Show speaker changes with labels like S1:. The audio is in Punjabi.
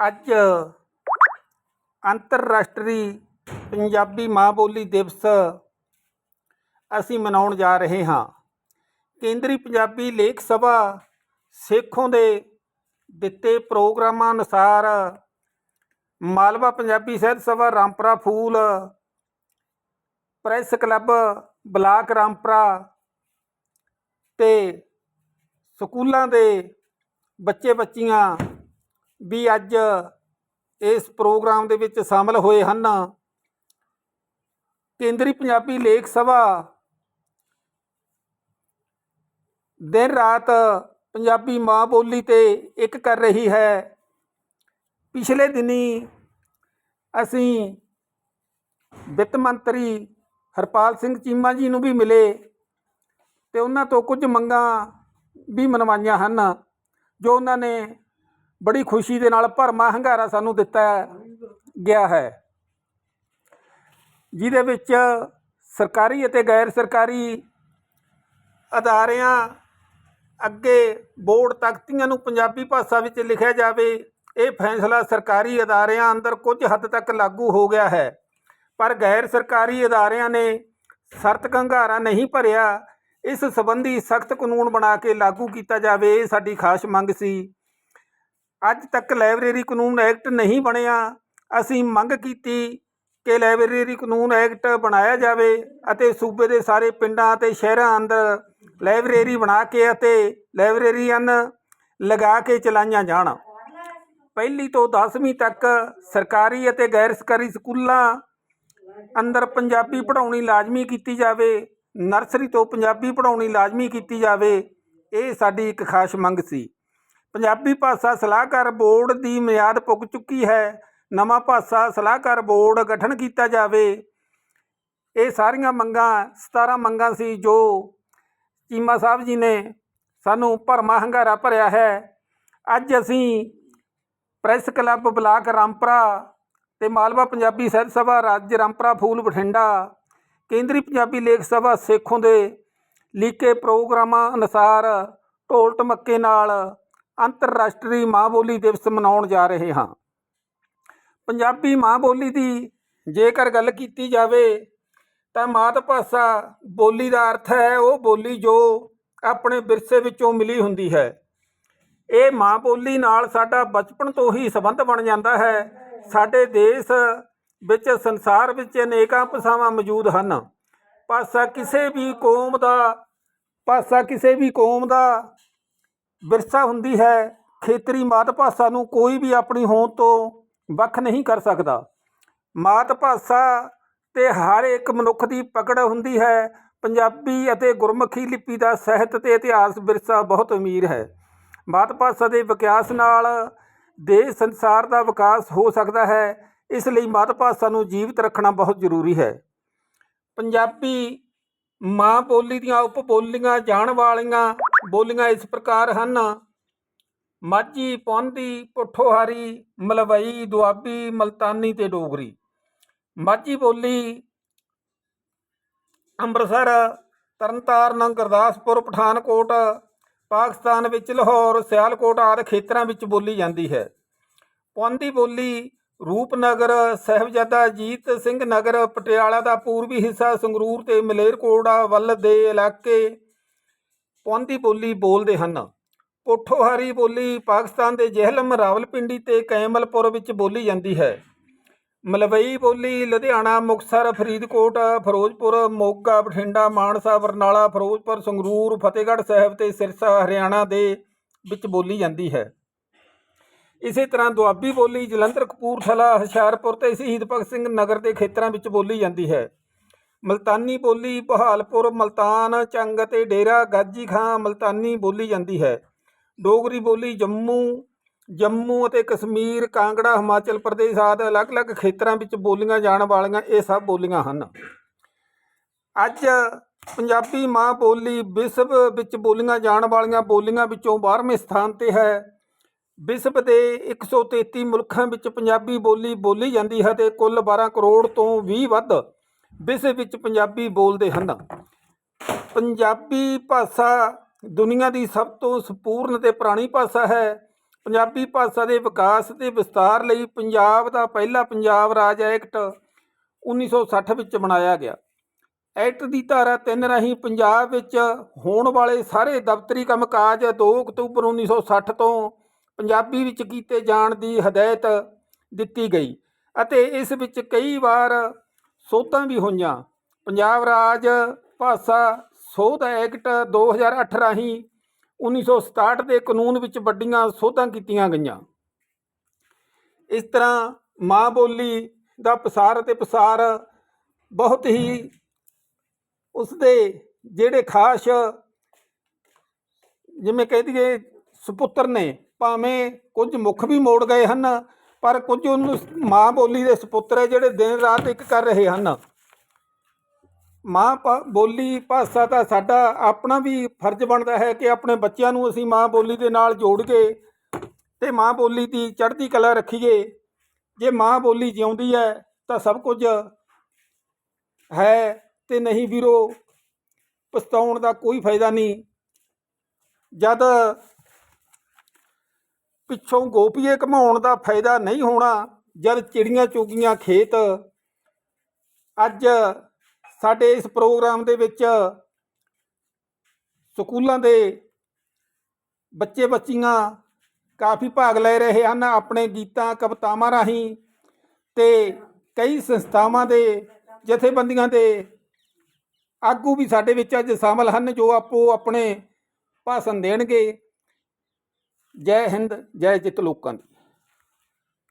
S1: ਅੱਜ ਅੰਤਰਰਾਸ਼ਟਰੀ ਪੰਜਾਬੀ ਮਾਂ ਬੋਲੀ ਦਿਵਸ ਅਸੀਂ ਮਨਾਉਣ ਜਾ ਰਹੇ ਹਾਂ। ਕੇਂਦਰੀ ਪੰਜਾਬੀ ਲੇਖ ਸਭਾ ਸੇਖੋਂ ਦੇ ਦਿੱਤੇ ਪ੍ਰੋਗਰਾਮਾਂ ਅਨੁਸਾਰ ਮਾਲਵਾ ਪੰਜਾਬੀ ਸਾਹਿਤ ਸਭਾ Rampura Phul, press club block Rampura ਤੇ ਸਕੂਲਾਂ ਦੇ ਬੱਚੇ ਬੱਚੀਆਂ ਵੀ ਅੱਜ ਇਸ ਪ੍ਰੋਗਰਾਮ ਦੇ ਵਿੱਚ ਸ਼ਾਮਲ ਹੋਏ ਹਨ। ਕੇਂਦਰੀ ਪੰਜਾਬੀ ਲੇਖ ਸਭਾ ਦਿਨ ਰਾਤ ਪੰਜਾਬੀ ਮਾਂ ਬੋਲੀ ਤੇ ਇੱਕ ਕਰ ਰਹੀ ਹੈ। ਪਿਛਲੇ ਦਿਨੀ ਅਸੀਂ ਵਿੱਤ ਮੰਤਰੀ ਹਰਪਾਲ ਸਿੰਘ ਚੀਮਾ ਜੀ ਨੂੰ ਵੀ ਮਿਲੇ ਤੇ ਉਹਨਾਂ ਤੋਂ ਕੁਝ ਮੰਗਾਂ ਵੀ ਮਨਵਾਈਆਂ ਹਨ, ਜੋ ਉਹਨਾਂ ਨੇ ਬੜੀ ਖੁਸ਼ੀ ਦੇ ਨਾਲ ਭਰਮਾ ਹੰਗਾਰਾ ਸਾਨੂੰ ਦਿੱਤਾ ਗਿਆ ਹੈ। ਜਿਹਦੇ ਵਿੱਚ ਸਰਕਾਰੀ ਅਤੇ ਗੈਰ ਸਰਕਾਰੀ ਅਦਾਰਿਆਂ ਅੱਗੇ ਬੋਰਡ ਤਖਤੀਆਂ ਨੂੰ ਪੰਜਾਬੀ ਭਾਸ਼ਾ ਵਿੱਚ ਲਿਖਿਆ ਜਾਵੇ, ਇਹ ਫੈਸਲਾ ਸਰਕਾਰੀ ਅਦਾਰਿਆਂ ਅੰਦਰ ਕੁਝ ਹੱਦ ਤੱਕ ਲਾਗੂ ਹੋ ਗਿਆ ਹੈ। ਪਰ ਗੈਰ ਸਰਕਾਰੀ ਅਦਾਰਿਆਂ ਨੇ ਸ਼ਰਤ ਹੰਗਾਰਾ ਨਹੀਂ ਭਰਿਆ। ਇਸ ਸੰਬੰਧੀ ਸਖਤ ਕਾਨੂੰਨ ਬਣਾ ਕੇ ਲਾਗੂ ਕੀਤਾ ਜਾਵੇ, ਇਹ ਸਾਡੀ ਖਾਸ ਮੰਗ ਸੀ। ਅੱਜ ਤੱਕ ਲਾਇਬ੍ਰੇਰੀ ਕਾਨੂੰਨ ਐਕਟ ਨਹੀਂ ਬਣਿਆ। ਅਸੀਂ ਮੰਗ ਕੀਤੀ ਕਿ ਲਾਇਬ੍ਰੇਰੀ ਕਾਨੂੰਨ ਐਕਟ ਬਣਾਇਆ ਜਾਵੇ ਅਤੇ ਸੂਬੇ ਦੇ ਸਾਰੇ ਪਿੰਡਾਂ ਅਤੇ ਸ਼ਹਿਰਾਂ ਅੰਦਰ ਲਾਇਬ੍ਰੇਰੀ ਬਣਾ ਕੇ ਅਤੇ ਲਾਇਬ੍ਰੇਰੀਅਨ ਲਗਾ ਕੇ ਚਲਾਈਆਂ ਜਾਣ। ਪਹਿਲੀ ਤੋਂ 10ਵੀਂ ਤੱਕ ਸਰਕਾਰੀ ਅਤੇ ਗੈਰ ਸਰਕਾਰੀ ਸਕੂਲਾਂ ਅੰਦਰ ਪੰਜਾਬੀ ਪੜ੍ਹਾਉਣੀ ਲਾਜ਼ਮੀ ਕੀਤੀ ਜਾਵੇ, ਨਰਸਰੀ ਤੋਂ ਪੰਜਾਬੀ ਪੜ੍ਹਾਉਣੀ ਲਾਜ਼ਮੀ ਕੀਤੀ ਜਾਵੇ, ਇਹ ਸਾਡੀ ਇੱਕ ਖਾਸ ਮੰਗ ਸੀ। ਪੰਜਾਬੀ ਭਾਸ਼ਾ ਸਲਾਹਕਾਰ ਬੋਰਡ ਦੀ ਮਿਆਦ ਪੁੱਗ ਚੁੱਕੀ ਹੈ। ਨਵਾਂ ਭਾਸ਼ਾ ਸਲਾਹਕਾਰ ਬੋਰਡ ਗਠਨ ਕੀਤਾ ਜਾਵੇ। ਇਹ ਸਾਰੀਆਂ ਮੰਗਾਂ 17 ਮੰਗਾਂ ਸੀ ਜੋ ਚੀਮਾ ਸਾਹਿਬ ਜੀ ਨੇ ਸਾਨੂੰ ਭਰਮਾ ਹੰਗਾਰਾ ਭਰਿਆ ਹੈ। ਅੱਜ ਅਸੀਂ ਪ੍ਰੈਸ ਕਲੱਬ ਬਲਾਕ ਰਾਮਪਰਾ ਤੇ ਮਾਲਵਾ ਪੰਜਾਬੀ ਸਾਹਿਤ ਸਭਾ, ਰਾਜ ਰਾਮਪਰਾ, ਫੂਲ ਬਠਿੰਡਾ, ਕੇਂਦਰੀ ਪੰਜਾਬੀ ਲੇਖ ਸਭਾ, ਸੇਖੋਂ ਦੇ ਲੀਕੇ ਪ੍ਰੋਗਰਾਮਾਂ ਅਨੁਸਾਰ ਢੋਲ ਟਮੱਕੇ ਨਾਲ ਅੰਤਰਰਾਸ਼ਟਰੀ ਮਾਂ ਬੋਲੀ ਦਿਵਸ ਮਨਾਉਣ ਜਾ ਰਹੇ ਹਾਂ। ਪੰਜਾਬੀ ਮਾਂ ਬੋਲੀ ਦੀ ਜੇਕਰ ਗੱਲ ਕੀਤੀ ਜਾਵੇ, ਤਾਂ ਮਾਤ ਭਾਸ਼ਾ ਬੋਲੀ ਦਾ ਅਰਥ ਹੈ, ਉਹ ਬੋਲੀ ਜੋ ਆਪਣੇ ਵਿਰਸੇ ਵਿੱਚੋਂ ਮਿਲੀ ਹੁੰਦੀ ਹੈ। ਇਹ ਮਾਂ ਬੋਲੀ ਨਾਲ ਸਾਡਾ ਬਚਪਨ ਤੋਂ ਹੀ ਸੰਬੰਧ ਬਣ ਜਾਂਦਾ ਹੈ। ਸਾਡੇ ਦੇਸ਼ ਵਿੱਚ, ਸੰਸਾਰ ਵਿੱਚ ਅਨੇਕਾਂ ਭਾਸ਼ਾਵਾਂ ਮੌਜੂਦ ਹਨ। ਭਾਸ਼ਾ ਕਿਸੇ ਵੀ ਕੌਮ ਦਾ, ਭਾਸ਼ਾ ਕਿਸੇ ਵੀ ਕੌਮ ਦਾ ਵਿਰਸਾ ਹੁੰਦੀ ਹੈ, ਖੇਤਰੀ ਮਾਤ ਭਾਸ਼ਾ ਨੂੰ ਕੋਈ ਵੀ ਆਪਣੀ ਹੋਂਦ ਤੋਂ ਵੱਖ ਨਹੀਂ ਕਰ ਸਕਦਾ। ਮਾਤ ਭਾਸ਼ਾ ਤੇ ਹਰ ਇੱਕ ਮਨੁੱਖ ਦੀ ਪਕੜ ਹੁੰਦੀ ਹੈ। ਪੰਜਾਬੀ ਅਤੇ ਗੁਰਮੁਖੀ ਲਿਪੀ ਦਾ ਸਾਹਿਤ ਤੇ ਇਤਿਹਾਸ ਵਿਰਸਾ ਬਹੁਤ ਅਮੀਰ ਹੈ। ਮਾਤ ਭਾਸ਼ਾ ਦੇ ਵਿਕਾਸ ਨਾਲ ਦੇਸ਼ ਸੰਸਾਰ ਦਾ ਵਿਕਾਸ ਹੋ ਸਕਦਾ ਹੈ। ਇਸ ਲਈ ਮਾਤ ਭਾਸ਼ਾ ਨੂੰ ਜੀਵਤ ਰੱਖਣਾ ਬਹੁਤ ਜ਼ਰੂਰੀ ਹੈ। ਪੰਜਾਬੀ ਮਾਂ ਬੋਲੀ ਦੀਆਂ ਉਪ ਬੋਲੀਆਂ ਜਾਣ ਵਾਲੀਆਂ ਬੋਲੀਆਂ ਇਸ ਪ੍ਰਕਾਰ ਹਨ। ਮਾਝੀ ਪੌਂਦੀ, ਪੁੱਠੋਹਾਰੀ, ਮਲਵਈ, ਦੁਆਬੀ, ਮਲਤਾਨੀ ਤੇ ਡੋਗਰੀ। ਮਾਝੀ ਬੋਲੀ ਅੰਮ੍ਰਿਤਸਰ, ਤਰਨਤਾਰਨ, ਗੁਰਦਾਸਪੁਰ, ਪਠਾਨਕੋਟ, ਪਾਕਿਸਤਾਨ ਵਿੱਚ, ਲਾਹੌਰ, ਸਿਆਲਕੋਟ ਆਦਿ ਖੇਤਰਾਂ ਵਿੱਚ ਬੋਲੀ ਜਾਂਦੀ ਹੈ। ਪੌਂਦੀ ਬੋਲੀ ਰੂਪਨਗਰ, ਸਾਹਿਬਜ਼ਾਦਾ ਅਜੀਤ ਸਿੰਘ ਨਗਰ, ਪਟਿਆਲਾ ਦਾ ਪੂਰਬੀ ਹਿੱਸਾ, ਸੰਗਰੂਰ ਤੇ ਮਲੇਰਕੋਟਾ ਵੱਲ ਦੇ ਇਲਾਕੇ ਪੌਂਦੀ ਬੋਲੀ ਬੋਲਦੇ ਹਨ। ਪੋਠੋਹਾਰੀ ਬੋਲੀ ਪਾਕਿਸਤਾਨ ਦੇ ਜਹਿਲਮ ਰਾਵਲਪਿੰਡੀ ਤੇ ਕੈਮਲਪੁਰ ਵਿੱਚ ਬੋਲੀ ਜਾਂਦੀ ਹੈ। ਮਲਵਈ ਬੋਲੀ ਲੁਧਿਆਣਾ, ਮੁਕਤਸਰ, ਫਰੀਦਕੋਟ, ਫਿਰੋਜ਼ਪੁਰ, ਮੋਗਾ, ਬਠਿੰਡਾ, ਮਾਨਸਾ, ਬਰਨਾਲਾ, ਫਿਰੋਜ਼ਪੁਰ, ਸੰਗਰੂਰ, ਫਤਿਹਗੜ੍ਹ ਸਾਹਿਬ ਤੇ ਸਿਰਸਾ, ਹਰਿਆਣਾ ਦੇ ਵਿੱਚ ਬੋਲੀ ਜਾਂਦੀ ਹੈ। ਇਸੇ ਤਰ੍ਹਾਂ ਦੁਆਬੀ ਬੋਲੀ ਜਲੰਧਰ, ਕਪੂਰਥਲਾ, ਹੁਸ਼ਿਆਰਪੁਰ ਤੇ ਸ਼ਹੀਦ ਭਗਤ ਸਿੰਘ ਨਗਰ ਦੇ ਖੇਤਰਾਂ ਵਿੱਚ ਬੋਲੀ ਜਾਂਦੀ ਹੈ। ਮਲਤਾਨੀ ਬੋਲੀ ਬਹਾਲਪੁਰ, ਮਲਤਾਨ, ਚੰਗ ਅਤੇ ਡੇਰਾ, ਗਾਜੀ ਖਾਂ, ਮਲਤਾਨੀ ਬੋਲੀ ਜਾਂਦੀ ਹੈ। ਡੋਗਰੀ ਬੋਲੀ ਜੰਮੂ ਜੰਮੂ ਅਤੇ ਕਸ਼ਮੀਰ, ਕਾਂਗੜਾ, ਹਿਮਾਚਲ ਪ੍ਰਦੇਸ਼ ਆਦਿ ਅਲੱਗ-ਅਲੱਗ ਖੇਤਰਾਂ ਵਿੱਚ ਬੋਲੀਆਂ ਜਾਣ ਵਾਲੀਆਂ ਇਹ ਸਭ ਬੋਲੀਆਂ ਹਨ। ਅੱਜ ਪੰਜਾਬੀ ਮਾਂ ਬੋਲੀ ਵਿਸ਼ਵ ਵਿੱਚ ਬੋਲੀਆਂ ਜਾਣ ਵਾਲੀਆਂ ਬੋਲੀਆਂ ਵਿੱਚੋਂ 12ਵੇਂ ਸਥਾਨ ਤੇ ਹੈ। ਵਿਸ਼ਵ ਦੇ 133 ਮੁਲਕਾਂ ਵਿੱਚ ਪੰਜਾਬੀ ਬੋਲੀ ਬੋਲੀ ਜਾਂਦੀ ਹੈ ਤੇ ਕੁੱਲ 12 ਕਰੋੜ ਤੋਂ ਵੀ ਵੱਧ ਵਿਸ਼ਵ ਵਿੱਚ ਪੰਜਾਬੀ ਬੋਲਦੇ ਹਨ। ਪੰਜਾਬੀ ਭਾਸ਼ਾ ਦੁਨੀਆ ਦੀ ਸਭ ਤੋਂ ਸੰਪੂਰਨ ਤੇ ਪੁਰਾਣੀ ਭਾਸ਼ਾ ਹੈ। ਪੰਜਾਬੀ ਭਾਸ਼ਾ ਦੇ ਵਿਕਾਸ ਤੇ ਵਿਸਤਾਰ ਲਈ ਪੰਜਾਬ ਦਾ ਪਹਿਲਾ ਪੰਜਾਬ ਰਾਜ ਐਕਟ 1960 ਵਿੱਚ ਬਣਾਇਆ ਗਿਆ। ਐਕਟ ਦੀ ਧਾਰਾ 3 ਰਾਹੀਂ ਪੰਜਾਬ ਵਿੱਚ ਹੋਣ ਵਾਲੇ ਸਾਰੇ ਦਫ਼ਤਰੀ ਕੰਮਕਾਜ 2 ਅਕਤੂਬਰ 1960 ਤੋਂ ਪੰਜਾਬੀ ਵਿੱਚ ਕੀਤੇ ਜਾਣ ਦੀ ਹਦਾਇਤ ਦਿੱਤੀ ਗਈ ਅਤੇ ਇਸ ਵਿੱਚ ਕਈ ਵਾਰ ਸੋਧਾਂ ਵੀ ਹੋਈਆਂ। ਪੰਜਾਬ ਰਾਜ ਭਾਸ਼ਾ ਸੋਧ ਐਕਟ 2008 ਰਾਹੀਂ 1967 ਦੇ ਕਾਨੂੰਨ ਵਿੱਚ ਵੱਡੀਆਂ ਸੋਧਾਂ ਕੀਤੀਆਂ ਗਈਆਂ। ਇਸ ਤਰ੍ਹਾਂ ਮਾਂ ਬੋਲੀ ਦਾ ਪਸਾਰ ਅਤੇ ਪਸਾਰ ਬਹੁਤ ਹੀ ਉਸਦੇ ਜਿਹੜੇ ਖਾਸ ਜਿਵੇਂ ਕਹਿ ਦਈਏ ਸੁਪੁੱਤਰ ਨੇ, ਭਾਵੇਂ ਕੁਝ ਮੁੱਖ ਵੀ ਮੋੜ ਗਏ ਹਨ ਪਰ ਕੁਝ ਉਹਨੂੰ ਮਾਂ ਬੋਲੀ ਦੇ ਸੁਪੁੱਤਰ ਹੈ ਜਿਹੜੇ ਦਿਨ ਰਾਤ ਇੱਕ ਕਰ ਰਹੇ ਹਨ। ਮਾਂ ਭਾ- ਬੋਲੀ ਭਾਸ਼ਾ ਦਾ ਸਾਡਾ ਆਪਣਾ ਵੀ ਫਰਜ਼ ਬਣਦਾ ਹੈ ਕਿ ਆਪਣੇ ਬੱਚਿਆਂ ਨੂੰ ਅਸੀਂ ਮਾਂ ਬੋਲੀ ਦੇ ਨਾਲ ਜੋੜ ਕੇ ਤੇ ਮਾਂ ਬੋਲੀ ਦੀ ਚੜ੍ਹਦੀ ਕਲਾ ਰੱਖੀਏ। ਜੇ ਮਾਂ ਬੋਲੀ ਜਿਉਂਦੀ ਹੈ ਤਾਂ ਸਭ ਕੁਝ ਹੈ ਤੇ ਨਹੀਂ ਵੀਰੋ, ਪਛਤਾਉਣ ਦਾ ਕੋਈ ਫਾਇਦਾ ਨਹੀਂ। ਜਦ ਪਿੱਛੋਂ ਗੋਪੀਏ ਘਮਾਉਣ ਦਾ ਫਾਇਦਾ ਨਹੀਂ ਹੋਣਾ, ਜਦ ਚਿੜੀਆਂ ਚੁਗੀਆਂ ਖੇਤ। ਅੱਜ ਸਾਡੇ ਇਸ ਪ੍ਰੋਗਰਾਮ ਦੇ ਵਿੱਚ ਸਕੂਲਾਂ ਦੇ ਬੱਚੇ ਬੱਚੀਆਂ ਕਾਫੀ ਭਾਗ ਲੈ ਰਹੇ ਹਨ ਆਪਣੇ ਗੀਤਾਂ, ਕਵਿਤਾਵਾਂ ਰਾਹੀਂ ਤੇ ਕਈ ਸੰਸਥਾਵਾਂ ਦੇ ਜਥੇਬੰਦੀਆਂ ਦੇ ਆਗੂ ਵੀ ਸਾਡੇ ਵਿੱਚ ਅੱਜ ਸ਼ਾਮਲ ਹਨ, ਜੋ ਆਪੋ ਆਪਣੇ ਭਾਸ਼ਣ ਦੇਣਗੇ। ਜੈ ਹਿੰਦ ਜੈ ਜਿੱਤ ਲੋਕਾਂ ਦੀ।